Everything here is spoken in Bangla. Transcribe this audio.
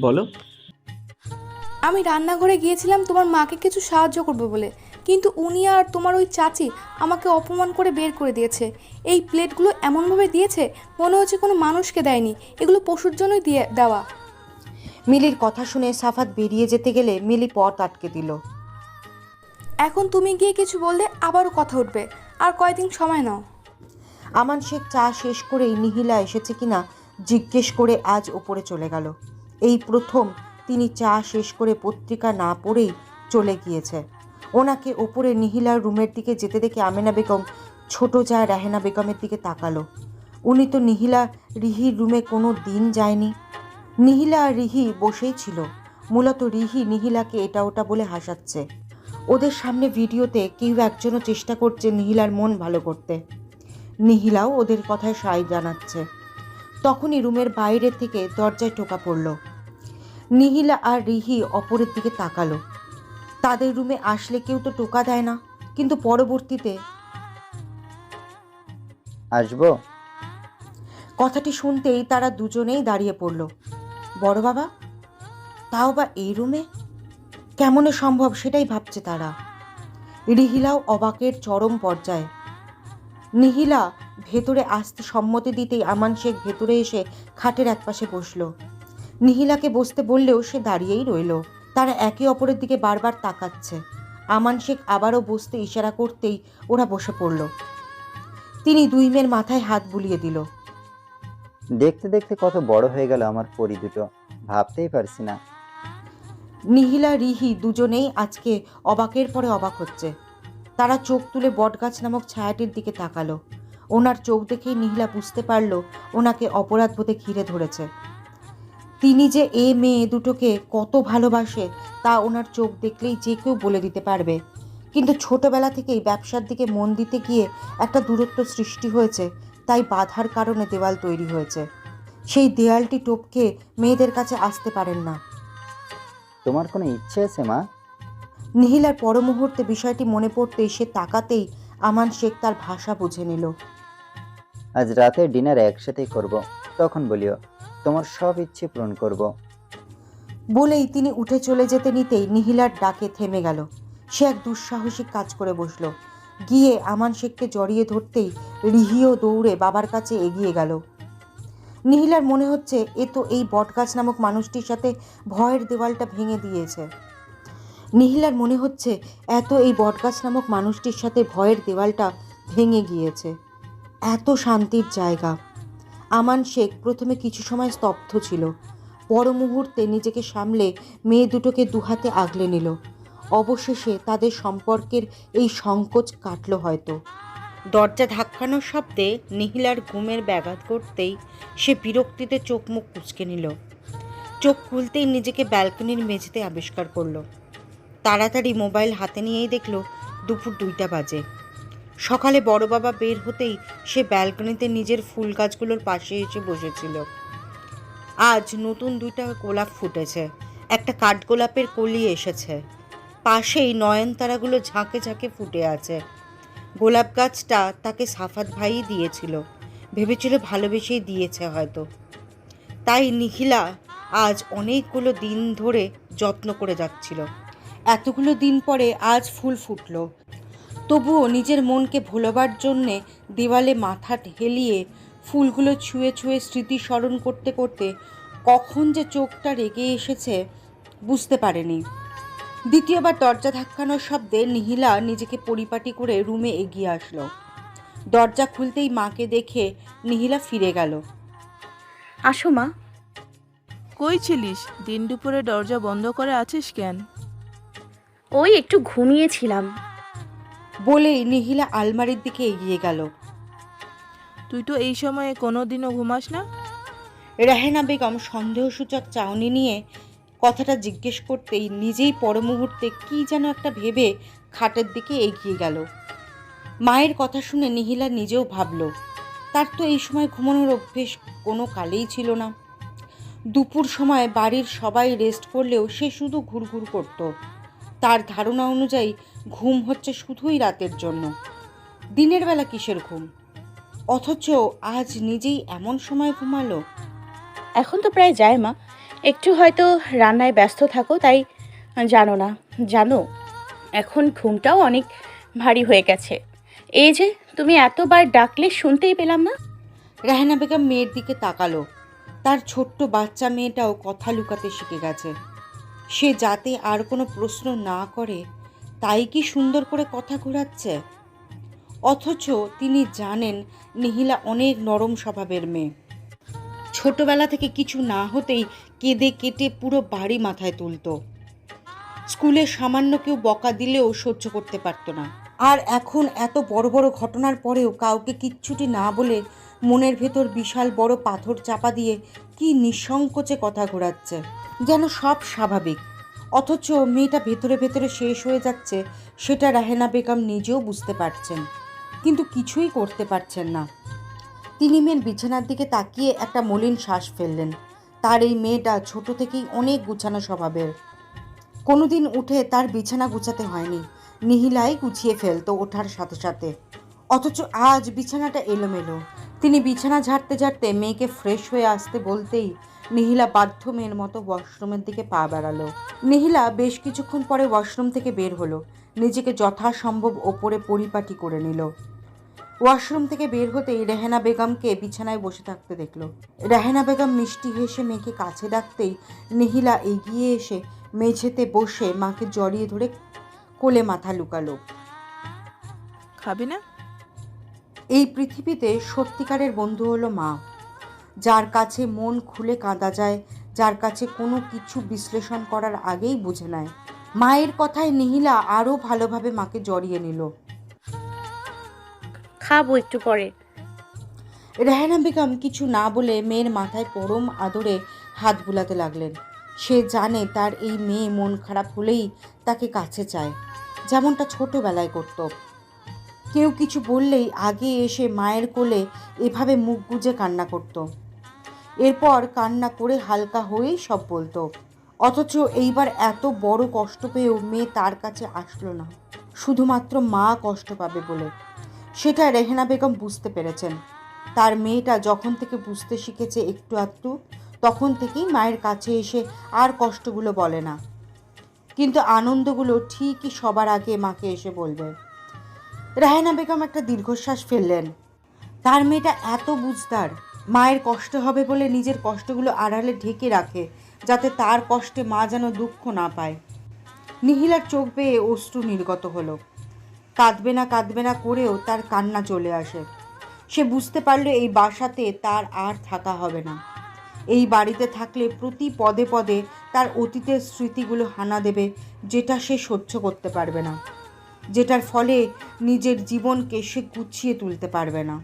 বলো। আমি রান্নাঘরে গিয়েছিলাম তোমার মাকে কিছু সাহায্য করবে বলে। কিন্তু উনি আর তোমার ওই চাচি আমাকে অপমান করে বের করে দিয়েছে। এই প্লেটগুলো এমনভাবে দিয়েছে মনে হচ্ছে কোনো মানুষকে দেয়নি। এগুলো পশুর জন্যই দিয়ে দেওয়া। মিলির কথা শুনে সাফাত বেরিয়ে যেতে গেলে মিলি পথ আটকে দিল। এখন তুমি গিয়ে কিছু বললে আবারও কথা উঠবে। আর কয়দিন সময় নাও। আমান শেখ চা শেষ করেই নিহিলা এসেছে কিনা জিজ্ঞেস করে আজ ওপরে চলে গেল। এই প্রথম তিনি চা শেষ করে পত্রিকা না পড়েই চলে গিয়েছে। ওনাকে ওপরে নিহিলার রুমের দিকে যেতে দেখে আমেনা বেগম ছোট যা রাহেনা বেগমের দিকে তাকালো। উনি তো নিহিলা রিহির রুমে কোনো দিন যায়নি। নিহিলা আর রিহি বসেই ছিল। মূলত রিহি নিহিলাকে এটা ওটা বলে হাসাচ্ছে। ওদের সামনে ভিডিওতে কেউ একজনও চেষ্টা করছে নিহিলার মন ভালো করতে। নিহিলাও ওদের কথায় সায় জানাচ্ছে। তখনই রুমের বাইরে থেকে দরজায় টোকা পড়ল। নিহিলা আর রিহি অপরের দিকে তাকালো। তাদের রুমে আসলে কেউ তো টোকা দেয় না কিন্তু পরবর্তীতে আসব? কথাটি শুনতেই তারা দুজনেই দাঁড়িয়ে পড়ল। বড় বাবা তাও বা এই রুমে? কেমনে সম্ভব সেটাই ভাবছে তারা। রিহিলাও অবাকের চরম পর্যায়ে নিহিলা ভেতরে আসতে সম্মতি দিতেই আমান শেখ ভেতরে এসে খাটের একপাশে বসল। নিহিলাকে বসতে বললেও সে দাঁড়িয়েই রইল। তারা একে অপরের দিকে বারবার তাকাচ্ছে। আমান শেখ আবারও বসতে ইশারা করতেই ওরা বসে পড়ল। তিনি দুই মেয়ের মাথায় হাত বুলিয়ে দিল। দেখতে দেখতে কত বড় হয়ে গেল আমার পরি দুটো। ভাবতেই পারছি না। নিহিলা রিহি দুজনেই আজকে অবাকের পরে অবাক হচ্ছে। তারা চোখ তুলে বটগাছ নামক ছায়াটির দিকে তাকালো। ওনার চোখ দেখেই নিহিলা বুঝতে পারল, ওনাকে অপরাধ বোধে ঘিরে ধরেছে। তিনি যে এ মেয়ে দুটোকে কত ভালোবাসে, তা ওনার চোখ দেখলেই যে কেউ বলে দিতে পারবে। কিন্তু ছোটবেলা থেকেই ব্যবসার দিকে মন দিতে গিয়ে একটা দূরত্ব সৃষ্টি হয়েছে, তাই বাধার কারণে দেওয়াল তৈরি হয়েছে। সেই দেয়ালটি টপকে মেয়েদের কাছে আসতে পারেন না। তোমার কোনো ইচ্ছে আছে, মা? নিহিলার পর মুহূর্তে বিষয়টি মনে পড়তে সে তাকাতেই আমান শেখ তার ভাষা বুঝে নিল। আজ রাতে ডিনার একসাথেই করব। তখন বলিও তোমার সব ইচ্ছে পূরণ করব। বলেই তিনি উঠে চলে যেতে নিতেই নিহিলার ডাকে থেমে গেল। সে এক দুঃসাহসিক কাজ করে বসল। গিয়ে আমান শেখকে জড়িয়ে ধরতেই রিহিও দৌড়ে বাবার কাছে এগিয়ে গেল। নিহিলার মনে হচ্ছে এ তো এই বটগাছ নামক মানুষটির সাথে ভয়ের দেওয়ালটা ভেঙে দিয়েছে। নিহিলার মনে হচ্ছে এত এই বটগাছ নামক মানুষটির সাথে ভয়ের দেওয়ালটা ভেঙে গিয়েছে। এত শান্তির জায়গা। আমান শেখ প্রথমে কিছু সময় স্তব্ধ ছিল। পর মুহূর্তে নিজেকে সামলে মেয়ে দুটোকে দুহাতে আগলে নিল। অবশেষে তাদের সম্পর্কের এই সংকোচ কাটল হয়তো। দরজা ধাক্কানোর শব্দে নিহিলার ঘুমের ব্যাঘাত করতেই সে বিরক্তিতে চোখ মুখ কুচকে নিল। চোখ খুলতেই নিজেকে ব্যালকনির মেঝেতে আবিষ্কার করল। তাড়াতাড়ি মোবাইল হাতে নিয়েই দেখল দুপুর দুইটা বাজে। সকালে বড় বাবা বের হতেই সে ব্যালকনিতে নিজের ফুল গাছগুলোর পাশে এসে বসেছিল। আজ নতুন দুইটা গোলাপ ফুটেছে। একটা কাঠগোলাপের কলি এসেছে। পাশেই নয়নতারাগুলো ঝাঁকে ঝাঁকে ফুটে আছে। গোলাপ গাছটা তাকে সাফাত ভাই দিয়েছিল। ভেবেছিল ভালোবেসেই দিয়েছে হয়তো। তাই নিখিলা আজ অনেকগুলো দিন ধরে যত্ন করে যাচ্ছিল। এতগুলো দিন পরে আজ ফুল ফুটলো। তবুও নিজের মনকে ভোলাবার জন্যে দেওয়ালে মাথা হেলিয়ে ফুলগুলো ছুঁয়ে ছুঁয়ে স্মৃতি স্মরণ করতে করতে কখন যে চোখটা রেগে এসেছে বুঝতে পারেনি। দ্বিতীয়বার দরজা ধাক্কানোর শব্দে নিহিলা নিজেকে পরিপাটি করে রুমে এগিয়ে আসলো। দরজা খুলতেই মাকে দেখে নিহিলা ফিরে গেল। আসো মা। কই ছিলিস? দিন দুপুরে দরজা বন্ধ করে আছিস কেন? ওই একটু ঘুমিয়েছিলাম। বলেই নিহিলা আলমারির দিকে এগিয়ে গেল। তুই তো এই সময়ে কোনো দিনও ঘুমাস না? রেহেনা বেগম সন্দেহসূচক চাউনি নিয়ে কথাটা জিজ্ঞেস করতেই নিজেই পর মুহূর্তে কী যেন একটা ভেবে খাটের দিকে এগিয়ে গেল। মায়ের কথা শুনে নিহিলা নিজেও ভাবল তার তো এই সময় ঘুমানোর অভ্যেস কোনো কালেই ছিল না। দুপুর সময় বাড়ির সবাই রেস্ট করলেও সে শুধু ঘুরঘুর করত। তার ধারণা অনুযায়ী ঘুম হচ্ছে শুধুই রাতের জন্য। দিনের বেলা কিসের ঘুম? অথচ আজ নিজেই এমন সময় ঘুমালো। এখন তো প্রায় যায় মা। একটু হয়তো রান্নায় ব্যস্ত থাকো তাই জানো না জানো? এখন ঘুমটাও অনেক ভারী হয়ে গেছে। এই যে তুমি এতবার ডাকলে শুনতেই পেলাম না। রাহেনা বেগম মেয়ের দিকে তাকালো। তার ছোট্ট বাচ্চা মেয়েটাও কথা লুকাতে শিখে গেছে। সে যাতে আর কোনো প্রশ্ন না করে, তাই কি সুন্দর করে কথা ঘোরাচ্ছে? অথচ তিনি জানেন নিহিলা অনেক নরম স্বভাবের মেয়ে। ছোটবেলা থেকে কিছু না হতেই কেঁদে কেটে পুরো বাড়ি মাথায় তুলতো। স্কুলে সামান্য কেউ বকা দিলেও সহ্য করতে পারতো না। আর এখন এত বড় বড় ঘটনার পরেও কাউকে কিচ্ছুটি না বলে মনের ভেতর বিশাল বড় পাথর চাপা দিয়ে কি নিঃসংকোচে কথা ঘোরাচ্ছে। যেন সব স্বাভাবিক। অথচ মেয়েটা ভেতরে ভেতরে শেষ হয়ে যাচ্ছে, সেটা রাহেনা বেগম নিজেও বুঝতে পারছেন। কিন্তু কিছুই করতে পারছেন না। তিনি মেয়ের বিছানার দিকে তাকিয়ে একটা মলিন শ্বাস ফেললেন। তার এই মেয়েটা ছোট থেকেই অনেক গুছানো স্বভাবের। কোনোদিন উঠে তার বিছানা গুছাতে হয়নি, নিহিলাই গুছিয়ে ফেলতো ওঠার সাথে সাথে। অথচ আজ বিছানাটা এলোমেলো। তিনি বিছানা ঝাড়তে ঝাড়তে মেয়েকে ফ্রেশ হয়ে আসতে বলতেই নিহিলা বাধ্য মেয়ের মতো ওয়াশরুমের দিকে পা বাড়ালো। নিহিলা বেশ কিছুক্ষণ পরে ওয়াশরুম থেকে বের হলো। নিজেকে যথাসম্ভব ওপরে পরিপাটি করে নিল। ওয়াশরুম থেকে বের হতেই রেহেনা বেগমকে বিছানায় বসে থাকতে দেখল। রেহেনা বেগম মিষ্টি হেসে মেয়েকে কাছে ডাকতেই নিহিলা এগিয়ে এসে মেঝেতে বসে মাকে জড়িয়ে ধরে কোলে মাথা লুকালো। খাবি না? এই পৃথিবীতে সত্যিকারের বন্ধু হলো মা। যার কাছে মন খুলে কাঁদা যায় যার কাছে কোনো কিছু বিশ্লেষণ করার আগেই বুঝে নেয়। মায়ের কথায় নিহিলা আরও ভালোভাবে মাকে জড়িয়ে নিল। খাব একটু পরে। রেহানা বেগম কিছু না বলে মেয়ের মাথায় পরম আদরে হাত বুলাতে লাগলেন। সে জানে তার এই মেয়ে মন খারাপ হলেই তাকে কাছে চায়। যেমনটা ছোটবেলায় করত। কেউ কিছু বললেই আগে এসে মায়ের কোলে এভাবে মুখ গুজে কান্না করত। এরপর কান্না করে হালকা হয়েই সব বলতো। অথচ এইবার এত বড় কষ্ট পেয়েও মেয়ে তার কাছে আসলো না। শুধুমাত্র মা কষ্ট পাবে বলে। সেটা রেহেনা বেগম বুঝতে পেরেছেন। তার মেয়েটা যখন থেকে বুঝতে শিখেছে একটু আধটু, তখন থেকেই মায়ের কাছে এসে আর কষ্টগুলো বলে না। কিন্তু আনন্দগুলো ঠিকই সবার আগে মাকে এসে বলবে। রাহেনা বেগম একটা দীর্ঘশ্বাস ফেললেন। তার মেয়েটা এত বুঝদার, মায়ের কষ্ট হবে বলে নিজের কষ্টগুলো আড়ালে ঢেকে রাখে, যাতে তার কষ্টে মা যেন দুঃখ না পায়। নিহিলার চোখ বেয়ে অশ্রু নির্গত হলো। কাঁদবে না কাঁদবে না করেও তার কান্না চলে আসে। সে বুঝতে পারল এই বাসাতে তার আর থাকা হবে না। এই বাড়িতে থাকলে প্রতি পদে পদে তার অতীতের স্মৃতিগুলো হানা দেবে, যেটা সে সহ্য করতে পারবে না। যেটার ফলে নিজের জীবনকে সে গুছিয়ে তুলতে পারবে না।